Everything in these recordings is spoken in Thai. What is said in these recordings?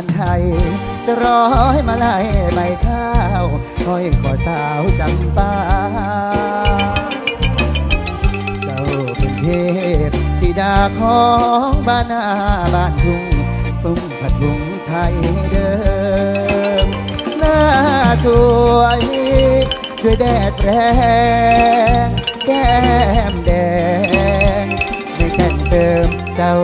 จะรอให้มาไลายใบข้าวคอยขอสาวจำปาเจ้าเป็นเทพธิดาของบ้านนาบ้านทุ่งฟุ้งผทุงไทยเดิมหน้าสวยคือแดดแรงแก้มแดงไม่แต่งเติมเจ้า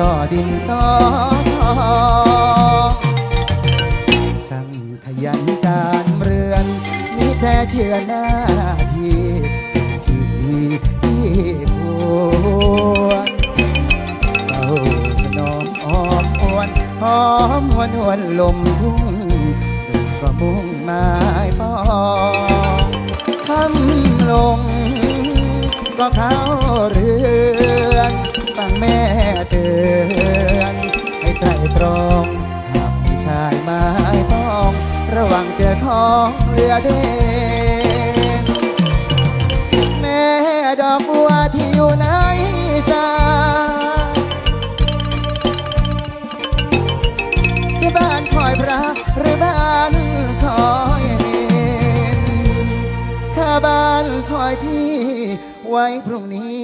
ต่อดินสอช่างขยันการเรือนมีแจเชื่อหน้าที่ที่ดีที่ควรเฝ้าถนอมอ้อมอ้วนหอมหวนหวนลมทุ่งก็มุ่งหมายปองคำลงก็เข้าเรือนฟังแม่ อของเรือเดนแม่ดอกบัวที่อยู่ในสายจะบ้านคอยพระหรือบ้านคอยเนนถ้าบ้านคอยพี่ ไว้พรุ่งนี้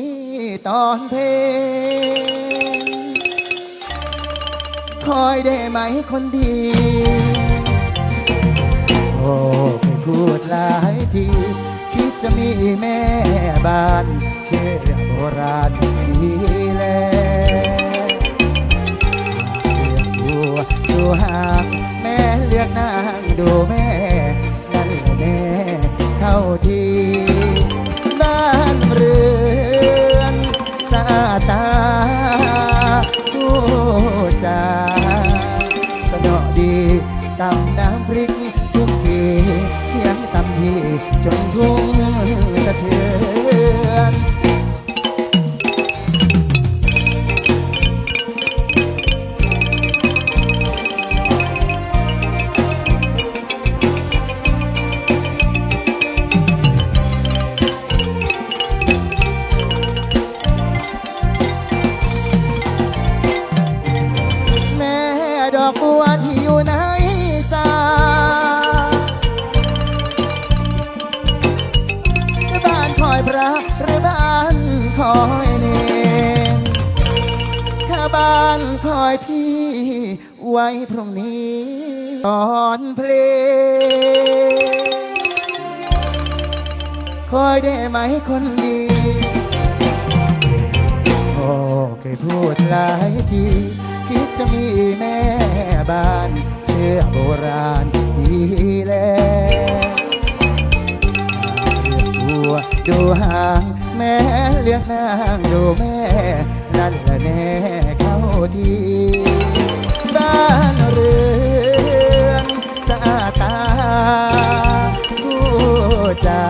ตอนเพลงคอยได้ไหมคนดี เคยพูดหลายที คิดจะมีแม่บ้านเชื่อโบราณดีแล้วเลือกบัวดูห่างแม่เลือกนางดูแม่ นั่นแหละแน่เข้าทีบ้านเรือนสะอาดตาผู้จาสนอดีตำน้ำพริก งตำทีจนทุ่งสะเทือนแม่ดอกบัว บ้านคอยพี่ ไว้พรุ่งนี้ตอนเพลงคอยได้ไหมคนดี โอ้เคยพูดหลายที คิดจะมีแม่บ้าน เชื่อโบราณดีแล้วหัวดูห่าง แม่เลี้ยงนางดูแม่ นั่นแหละแน่ ทีบ้านเรือนสะอาดตาผู้จา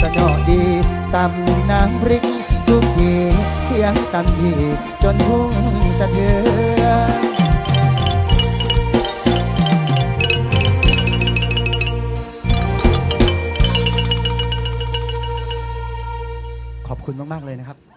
สนอดีตำน้ำพริกทุกทีเสียงตำทีจนทุ่งสะเทือนขอบคุณมาก ๆ เลยนะครับ